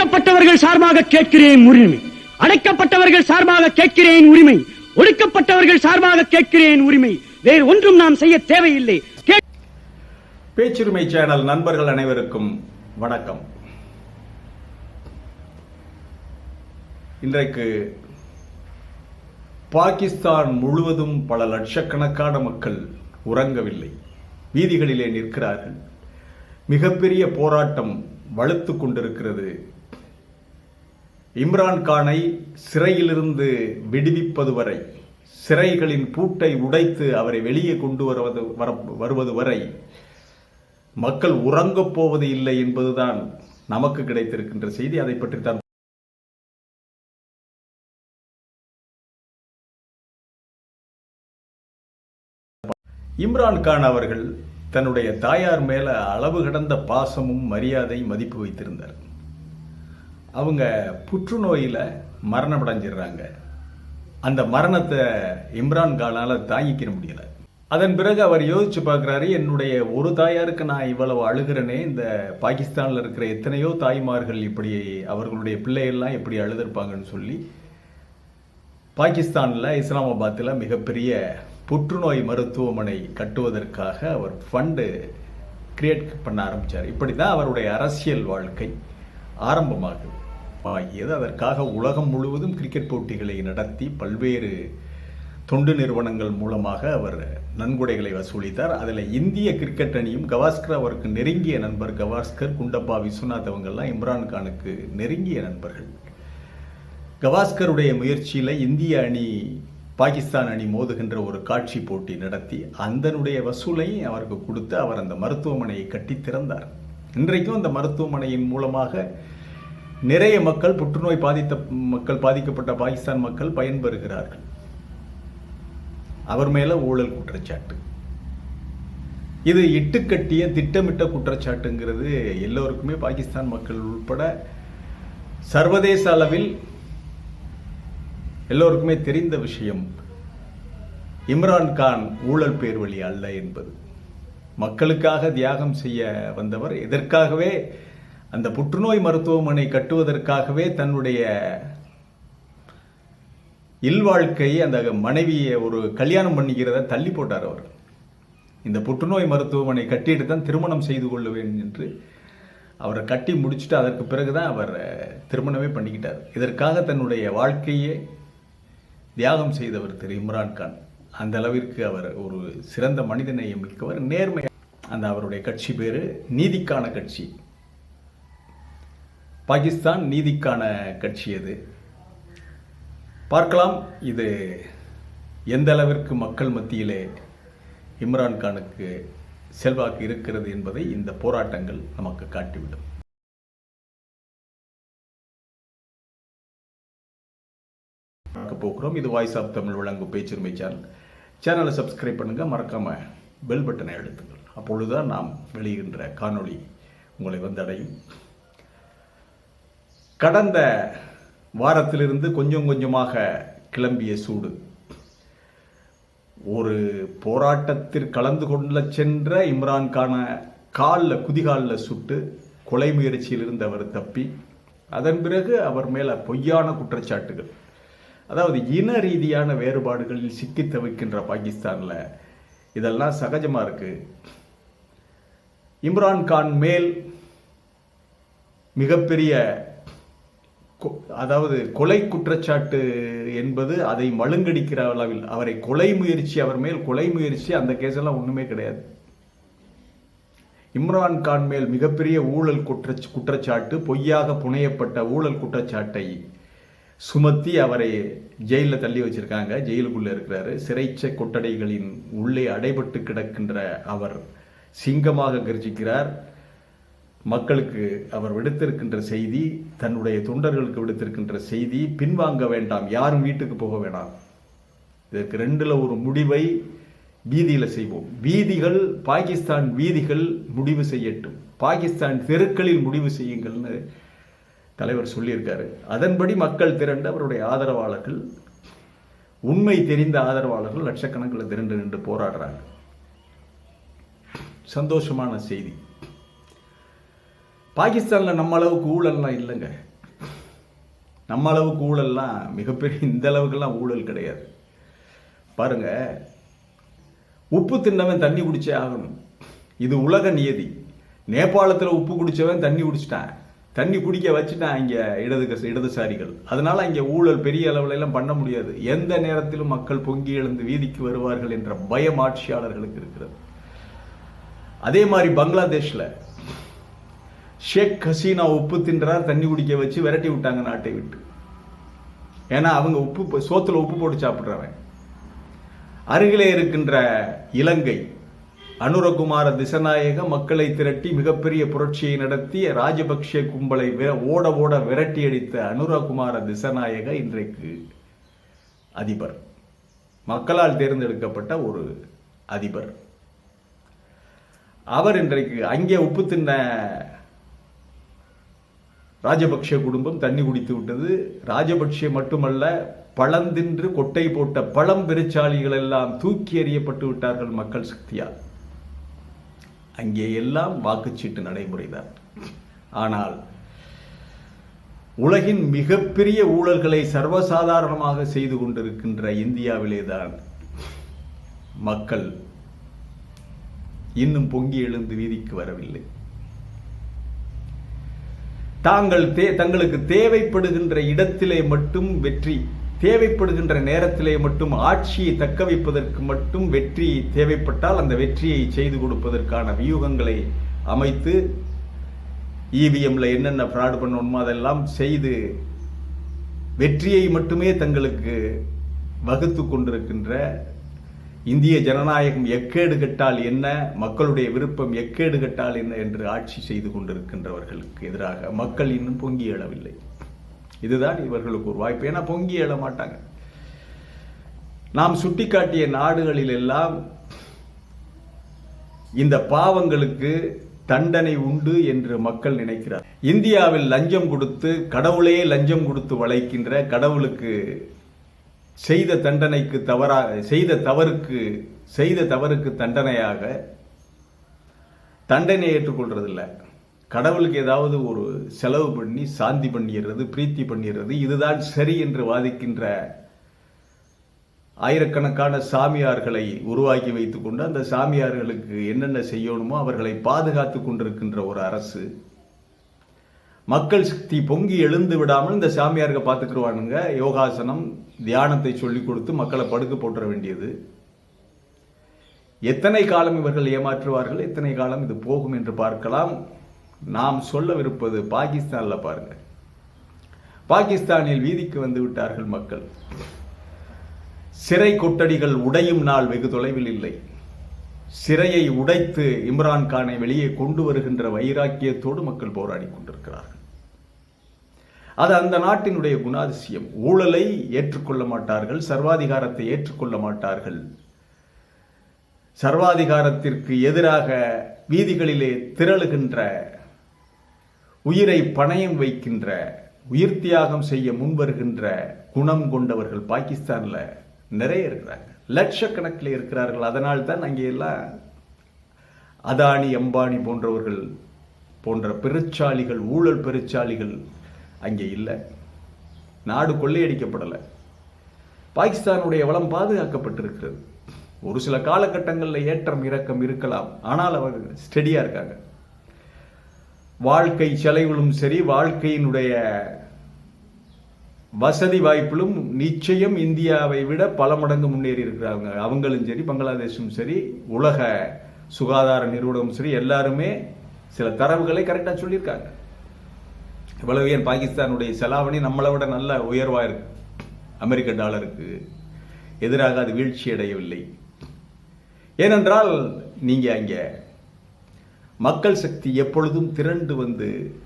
ஒடுக்கப்பட்டவர்கள் சார்பாக கேட்கிறேன் உரிமை. அடைக்கப்பட்டவர்கள் சார்பாக கேட்கிறேன் உரிமை. ஒடுக்கப்பட்டவர்கள் சார்பாக கேட்கிறேன் உரிமை. வேறு ஒன்றும் நாம் செய்ய தேவையில்லை. பேச்சுரிமை சேனல் நண்பர்கள் அனைவருக்கும் வணக்கம். இன்றைக்கு பாகிஸ்தான் முழுவதும் பல லட்சக்கணக்கான மக்கள் உறங்கவில்லை. வீதிகளிலே நிற்கிறார்கள். மிகப்பெரிய போராட்டம் வலுத்து கொண்டிருக்கிறது இம்ரான்கானை சிறையிலிருந்து விடுவிப்பது வரை சிறைகளின் பூட்டை உடைத்து அவரை வெளியே கொண்டு வருவது வர- வருவது வரை மக்கள் உறங்கப் போவது இல்லை என்பதுதான் நமக்கு கிடைத்திருக்கின்ற செய்தி. அதை பற்றி தான் இம்ரான் கான் அவர்கள் தன்னுடைய தாயார் மேல அளவு கடந்த பாசமும் மரியாதை மதிப்பு வைத்திருந்தார். அவங்க புற்றுநோயில் மரணம் அடைஞ்சிடுறாங்க அந்த மரணத்தை இம்ரான் கானால் தாங்கிக்க முடியல. அதன் பிறகு அவர் யோசிச்சு பார்க்குறாரு என்னுடைய ஒரு தாயாருக்கு நான் இவ்வளவு அழுகிறேனே இந்த பாகிஸ்தானில் இருக்கிற எத்தனையோ தாய்மார்கள் இப்படி அவர்களுடைய பிள்ளைகள்லாம் எப்படி அழுதுருப்பாங்கன்னு சொல்லி பாகிஸ்தானில் இஸ்லாமாபாத்தில் மிகப்பெரிய புற்றுநோய் மருத்துவமனை கட்டுவதற்காக அவர் ஃபண்டு கிரியேட் பண்ண ஆரம்பித்தார் இப்படி தான் அவருடைய அரசியல் வாழ்க்கை ஆரம்பமாகுது. ஆகியது அதற்காக உலகம் முழுவதும் கிரிக்கெட் போட்டிகளை நடத்தி பல்வேறு தொண்டு நிறுவனங்கள் மூலமாக அவர் நன்கொடைகளை வசூலித்தார். அதில் இந்திய கிரிக்கெட் அணியும் கவாஸ்கர் அவருக்கு நெருங்கிய நண்பர். கவாஸ்கர் குண்டப்பா விஸ்வநாத் அவங்கெல்லாம் இம்ரான் கானுக்கு நெருங்கிய நண்பர்கள். கவாஸ்கருடைய முயற்சியில் இந்திய அணி பாகிஸ்தான் அணி மோதுகின்ற ஒரு காட்சி போட்டி நடத்தி அந்தனுடைய வசூலையும் அவருக்கு கொடுத்து அவர் அந்த மருத்துவமனையை கட்டி திறந்தார். இன்றைக்கும் அந்த மருத்துவமனையின் மூலமாக நிறைய மக்கள் புற்றுநோய் பாதித்த மக்கள் பாதிக்கப்பட்ட பாகிஸ்தான் மக்கள் பயன்பெறுகிறார்கள். அவர் மேல ஊழல் குற்றச்சாட்டு. இது இட்டுக்கட்டிய திட்டமிட்ட குற்றச்சாட்டுங்கிறது எல்லோருக்குமே பாகிஸ்தான் மக்கள் உட்பட சர்வதேச அளவில் எல்லோருக்குமே தெரிந்த விஷயம் இம்ரான் கான் ஊழல் பேர் வழி அல்ல என்பது. மக்களுக்காக தியாகம் செய்ய வந்தவர் எதற்காகவே அந்த புற்றுநோய் மருத்துவமனை கட்டுவதற்காகவே தன்னுடைய இல்வாழ்க்கையை அந்த மனைவியை ஒரு கல்யாணம் பண்ணிக்கிறத தள்ளி போட்டார் அவர். இந்த புற்றுநோய் மருத்துவமனை கட்டிட்டு தான் திருமணம் செய்து கொள்ளுவேன் என்று அவரை கட்டி முடிச்சுட்டு அதற்கு பிறகுதான் அவர் திருமணமே பண்ணிக்கிட்டார். இதற்காக தன்னுடைய வாழ்க்கையே தியாகம் செய்தவர் திரு இம்ரான் கான். அந்த அளவிற்கு அவர் ஒரு சிறந்த மனிதநேயம் மிக்கவர். நேர்மை அந்த அவருடைய கட்சி பேர் நீதிக்கான கட்சி. பாகிஸ்தான் நீதிக்கான கட்சி அது பார்க்கலாம். இது எந்த அளவிற்கு மக்கள் மத்தியிலே இம்ரான்கானுக்கு செல்வாக்கு இருக்கிறது என்பதை இந்த போராட்டங்கள் நமக்கு காட்டிவிடும். போகிறோம். இது வாய்ஸ் ஆஃப் தமிழ் வழங்கும் பேச்சுரிமை சேனல். சேனலை சப்ஸ்கிரைப் பண்ணுங்க. மறக்காம பெல் பட்டனை அழுத்துங்கள். அப்பொழுதுதான் நாம் வெளியிடுகின்ற காணொளி உங்களை வந்தடையும். கடந்த வாரத்திலிருந்து கொஞ்சம் கொஞ்சமாக கிளம்பிய சூடு. ஒரு போராட்டத்தில் கலந்து கொள்ள சென்ற இம்ரான்கான காலில் குதிகாலில் சுட்டு கொலை முயற்சியில் இருந்து அவர் தப்பி அதன் பிறகு அவர் மேலே பொய்யான குற்றச்சாட்டுகள். அதாவது இன ரீதியான வேறுபாடுகளில் சிக்கி தவிக்கின்ற பாகிஸ்தானில் இதெல்லாம் சகஜமாக இருக்குது இம்ரான் கான் மேல் மிகப்பெரிய அதாவது கொலை குற்றச்சாட்டு என்பது அதை மழுங்கடிக்கிற அளவில் அவரை கொலை முயற்சி அவர் மேல் கொலை முயற்சி அந்த கேஸெல்லாம் ஒன்றுமே கிடையாது. இம்ரான் கான் மேல் மிகப்பெரிய ஊழல் குற்ற குற்றச்சாட்டு பொய்யாக புனையப்பட்ட ஊழல் குற்றச்சாட்டை சுமத்தி அவரை ஜெயிலில் தள்ளி வச்சிருக்காங்க ஜெயிலுக்குள்ளே இருக்கிறாரு. சிறைச்ச கொட்டடைகளின் உள்ளே அடைபட்டு கிடக்கின்ற அவர் சிங்கமாக கர்ஜிக்கிறார். மக்களுக்கு அவர் விடுத்திருக்கின்ற செய்தி தன்னுடைய தொண்டர்களுக்கு விடுத்திருக்கின்ற செய்தி பின்வாங்க வேண்டாம் யாரும் வீட்டுக்கு போக வேண்டாம் இதற்கு ரெண்டில் ஒரு முடிவை வீதியில் செய்வோம். வீதிகள் பாகிஸ்தான் வீதிகள் முடிவு செய்யட்டும். பாகிஸ்தான் தெருக்களில் முடிவு செய்யுங்கள்னு தலைவர் சொல்லியிருக்காரு. அதன்படி மக்கள் திரண்டு அவருடைய ஆதரவாளர்கள் உண்மை தெரிந்த ஆதரவாளர்கள் லட்சக்கணக்கில் திரண்டு நின்று போராடுறாங்க. சந்தோஷமான செய்தி. பாகிஸ்தானில் நம்ம அளவுக்கு ஊழல்லாம் இல்லைங்க. நம்ம அளவுக்கு ஊழல்லாம் மிகப்பெரிய இந்த அளவுக்கெல்லாம் ஊழல் கிடையாது. பாருங்க உப்பு தின்னவன் தண்ணி குடிச்சே ஆகணும். இது உலக நியதி. நேபாளத்தில் உப்பு குடிச்சவன் தண்ணி குடிச்சிட்டான். தண்ணி குடிக்க வச்சுட்டான் இங்கே இடது இடதுசாரிகள். அதனால் இங்கே ஊழல் பெரிய அளவுல எல்லாம் பண்ண முடியாது. எந்த நேரத்திலும் மக்கள் பொங்கி எழுந்து வீதிக்கு வருவார்கள் என்ற பயம் ஆட்சியாளர்களுக்கு இருக்கிறது. அதே மாதிரி பங்களாதேஷில் ஷேக் ஹசீனா உப்பு தின்றார் தண்ணி குடிக்க வச்சு விரட்டி விட்டாங்க நாட்டை விட்டு. ஏன்னா அவங்க உப்பு சோத்துல உப்பு போட்டு சாப்பிட்றவன். அருகிலே இருக்கின்ற இலங்கை அனுரகுமார திசநாயக மக்களை திரட்டி மிகப்பெரிய புரட்சியை நடத்தி ராஜபக்ஷ கும்பலை ஓட ஓட விரட்டி அடித்த அனுரகுமார திசநாயக இன்றைக்கு அதிபர். மக்களால் தேர்ந்தெடுக்கப்பட்ட ஒரு அதிபர். அவர் இன்றைக்கு அங்கே உப்பு தின்ன ராஜபக்ஷ குடும்பம் தண்ணி குடித்து விட்டது. ராஜபக்ஷ மட்டுமல்ல பழந்தின்று கொட்டை போட்ட பழம் பெருச்சாளிகள் எல்லாம் தூக்கி எறியப்பட்டு விட்டார்கள் மக்கள் சக்தியால். அங்கே எல்லாம் வாக்குச்சீட்டு நடைமுறைதான். ஆனால் உலகின் மிகப்பெரிய ஊழல்களை சர்வசாதாரணமாக செய்து கொண்டிருக்கின்ற இந்தியாவிலேதான் மக்கள் இன்னும் பொங்கி எழுந்து வீதிக்கு வரவில்லை. தாங்கள் தே தங்களுக்கு தேவைப்படுகின்ற இடத்திலே மட்டும் வெற்றி தேவைப்படுகின்ற நேரத்திலே மட்டும் ஆட்சியை தக்க வைப்பதற்கு மட்டும் வெற்றி தேவைப்பட்டால் அந்த வெற்றியை செய்து கொடுப்பதற்கான வியூகங்களை அமைத்து இவிஎம்ல என்னென்ன ஃப்ராடு பண்ணணுமோ அதெல்லாம் செய்து வெற்றியை மட்டுமே தங்களுக்கு வகுத்து கொண்டிருக்கின்ற இந்திய ஜனநாயகம் எக்கேடு கட்டால் என்ன? மக்களுடைய விருப்பம் எக்கேடு கட்டால் என்ன என்று ஆட்சி செய்து கொண்டிருக்கின்றவர்களுக்கு எதிராக மக்கள் இன்னும் பொங்கி எழவில்லை. இதுதான் இவர்களுக்கு ஒரு வாய்ப்பு. ஏன்னா பொங்கி எழ மாட்டாங்க. நாம் சுட்டிக்காட்டிய நாடுகளில் எல்லாம் இந்த பாவங்களுக்கு தண்டனை உண்டு என்று மக்கள் நினைக்கிறார். இந்தியாவில் லஞ்சம் கொடுத்து கடவுளே லஞ்சம் கொடுத்து வளைக்கின்ற கடவுளுக்கு செய்த தண்டனைக்கு தவறாக செய்த தவறுக்கு செய்த தவறுக்கு தண்டனையாக தண்டனை ஏற்றுக்கொள்றதில்ல. கடவுளுக்கு ஏதாவது ஒரு செலவு பண்ணி சாந்தி பண்ணிடுறது பிரீத்தி பண்ணிடுறது இதுதான் சரி என்று வாதிக்கின்ற ஆயிரக்கணக்கான சாமியார்களை உருவாக்கி வைத்துக்கொண்டு அந்த சாமியார்களுக்கு என்னென்ன செய்யணுமோ அவர்களை பாதுகாத்து கொண்டிருக்கின்ற ஒரு அரசு. மக்கள் சக்தி பொங்கி எழுந்து விடாமல் இந்த சாமியார்க பார்த்துக்கிடுவானுங்க யோகாசனம் தியானத்தை சொல்லிக் கொடுத்து மக்களை படுக்க போட்டுற வேண்டியது. எத்தனை காலம் இவர்கள் ஏமாற்றுவார்கள் எத்தனை காலம் இது போகும் என்று பார்க்கலாம். நாம் சொல்லவிருப்பது பாகிஸ்தானில் பாருங்கள் பாகிஸ்தானில் வீதிக்கு வந்து விட்டார்கள் மக்கள். சிறை கொட்டடிகள் உடையும் நாள் வெகு தொலைவில் இல்லை. சிறையை உடைத்து இம்ரான் கானை வெளியே கொண்டு வருகின்ற வைராக்கியத்தோடு மக்கள் போராடி கொண்டிருக்கிறார்கள். அது அந்த நாட்டினுடைய குணாதிசயம். ஊழலை ஏற்றுக்கொள்ள மாட்டார்கள் சர்வாதிகாரத்தை ஏற்றுக்கொள்ள மாட்டார்கள். சர்வாதிகாரத்திற்கு எதிராக வீதிகளிலே திரளுகின்ற உயிரை பணயம் வைக்கின்ற உயிர் தியாகம் செய்ய முன்வருகின்ற குணம் கொண்டவர்கள் பாகிஸ்தானில் நிறைய இருக்கிறாங்க. லட்சக்கணக்கில் இருக்கிறார்கள். அதனால் தான் அங்கே எல்லாம் அதானி அம்பானி போன்றவர்கள் போன்ற பெருச்சாளிகள் ஊழல் பெருச்சாளிகள் அங்கே இல்லை. நாடு கொள்ளையடிக்கப்படலை. பாகிஸ்தானுடைய வளம் பாதுகாக்கப்பட்டிருக்கிறது. ஒரு சில காலகட்டங்களில் ஏற்றம் இறக்கம் இருக்கலாம். ஆனால் அவர்கள் ஸ்டெடியாக இருக்காங்க. வாழ்க்கை செலவிலும் சரி வாழ்க்கையினுடைய வசதி வாய்ப்பிலும் நிச்சயம் இந்தியாவை விட பல மடங்கு முன்னேறி இருக்கிறாங்க. அவங்களும் சரி பங்களாதேஷும் சரி உலக சுகாதார நிறுவனமும் சரி எல்லாருமே சில தரவுகளை கரெக்டாக சொல்லியிருக்காங்க. இவ்வளவு ஏன் பாகிஸ்தானுடைய செலாவணி நம்மளை விட நல்ல உயர்வாக இருக்கு? அமெரிக்க டாலருக்கு எதிராக அது வீழ்ச்சி அடையவில்லை. ஏனென்றால் நீங்கள் அங்கே மக்கள் சக்தி எப்பொழுதும் திரண்டு வந்து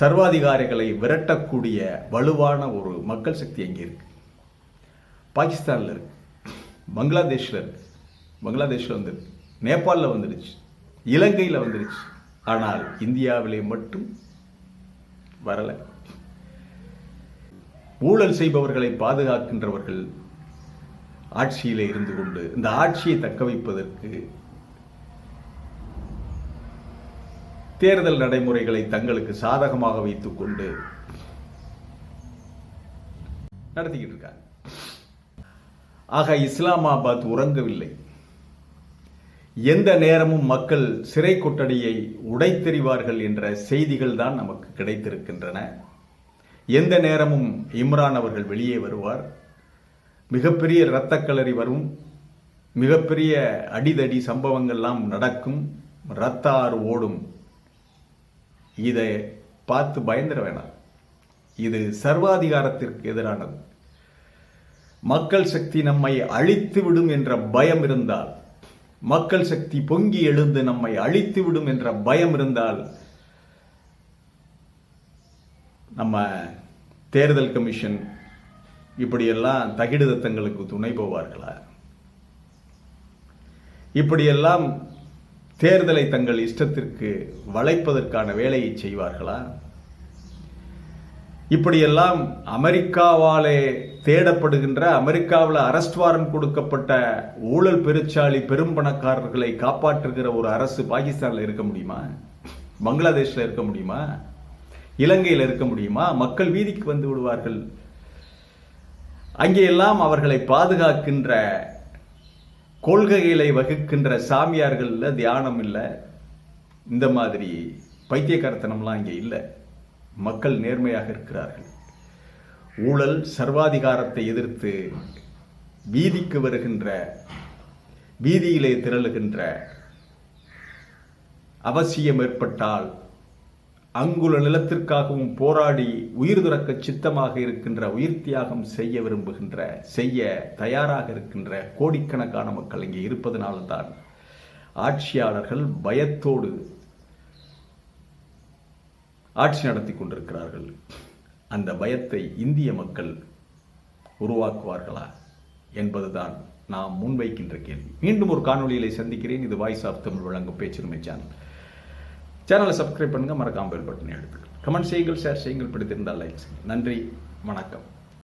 சர்வாதிகாரிகளை விரட்டக்கூடிய வலுவான ஒரு மக்கள் சக்தி அங்கே இருக்கு. பாகிஸ்தானில் இருக்கு. பங்களாதேஷ்ல இருக்கு. பங்களாதேஷில் வந்துருக்கு. நேபாளில் வந்துடுச்சு. இலங்கையில் வந்துடுச்சு. ஆனால் இந்தியாவிலே மட்டும் வரல. ஊழல் செய்பவர்களை பாதுகாக்கின்றவர்கள் ஆட்சியிலே இருந்து கொண்டு இந்த ஆட்சியை தக்க வைப்பதற்கு தேர்தல் நடைமுறைகளை தங்களுக்கு சாதகமாக வைத்துக்கொண்டு நடத்திக்கிட்டு இருக்காங்க. ஆக இஸ்லாமாபாத் உறங்கவில்லை. எந்த நேரமும் மக்கள் சிறை கொட்டடியை உடைத்தெறிவார்கள் என்ற செய்திகள் தான் நமக்கு கிடைத்திருக்கின்றன. எந்த நேரமும் இம்ரான் அவர்கள் வெளியே வருவார். மிகப்பெரிய இரத்தக்களறி வரும். மிகப்பெரிய அடிதடி சம்பவங்கள்லாம் நடக்கும். ரத்த ஆறு ஓடும். இதை பார்த்து பயந்துட வேணாம். இது சர்வாதிகாரத்திற்கு எதிரானது. மக்கள் சக்தி நம்மை அழித்து விடும் என்ற பயம் இருந்தால் மக்கள் சக்தி பொங்கி எழுந்து நம்மை அழித்து விடும் என்ற பயம் இருந்தால் நம்ம தேர்தல் கமிஷன் இப்படியெல்லாம் தகிடுதத்தங்களுக்கு துணை போவார்களா? இப்படியெல்லாம் தேர்தலை தங்கள் இஷ்டத்திற்கு வளைப்பதற்கான வேலையை செய்வார்களா? இப்படியெல்லாம் அமெரிக்காவாலே தேடப்படுகின்ற அமெரிக்காவில் அரெஸ்ட் வாரண்ட் கொடுக்கப்பட்ட ஊழல் பெருச்சாளி பெரும் பணக்காரர்களை காப்பாற்றுகிற ஒரு அரசு பாகிஸ்தானில் இருக்க முடியுமா? பங்களாதேஷில் இருக்க முடியுமா? இலங்கையில் இருக்க முடியுமா? மக்கள் வீதிக்கு வந்து விடுவார்கள். அங்கேயெல்லாம் அவர்களை பாதுகாக்கின்ற கொள்கைகளை வகுக்கின்ற சாமியார்கள்ல தியானம் இல்லை. இந்த மாதிரி பைத்தியக்காரத்தனம்லாம் இங்கே இல்லை. மக்கள் நேர்மையாக இருக்கிறார்கள். ஊழல் சர்வாதிகாரத்தை எதிர்த்து வீதிக்கு வருகின்ற வீதியிலே திரளுகின்ற அவசியம் ஏற்பட்டால் அங்குள்ள நிலத்திற்காகவும் போராடி உயிர் துறக்க சித்தமாக இருக்கின்ற உயிர் தியாகம் செய்ய விரும்புகின்ற செய்ய தயாராக இருக்கின்ற கோடிக்கணக்கான மக்கள் இங்கே இருப்பதனால்தான் ஆட்சியாளர்கள் பயத்தோடு ஆட்சி நடத்தி கொண்டிருக்கிறார்கள். அந்த பயத்தை இந்திய மக்கள் உருவாக்குவார்களா என்பதுதான் நாம் முன்வைக்கின்ற கேள்வி. மீண்டும் ஒரு காணொலியிலே சந்திக்கிறேன். இது வாய்ஸ் ஆஃப் தமிழ் வழங்கும் பேச்சுரிமை சேனல். சேனலை சப்ஸ்கிரைப் பண்ணுங்கள் மறக்காமல் பெல் பட்டனை எடுத்துக்கலாம் கமெண்ட் செய்யுங்கள் ஷேர் செய்யுங்கள் பிடித்திருந்தால் லைக் செய்யுங்கள். நன்றி வணக்கம்.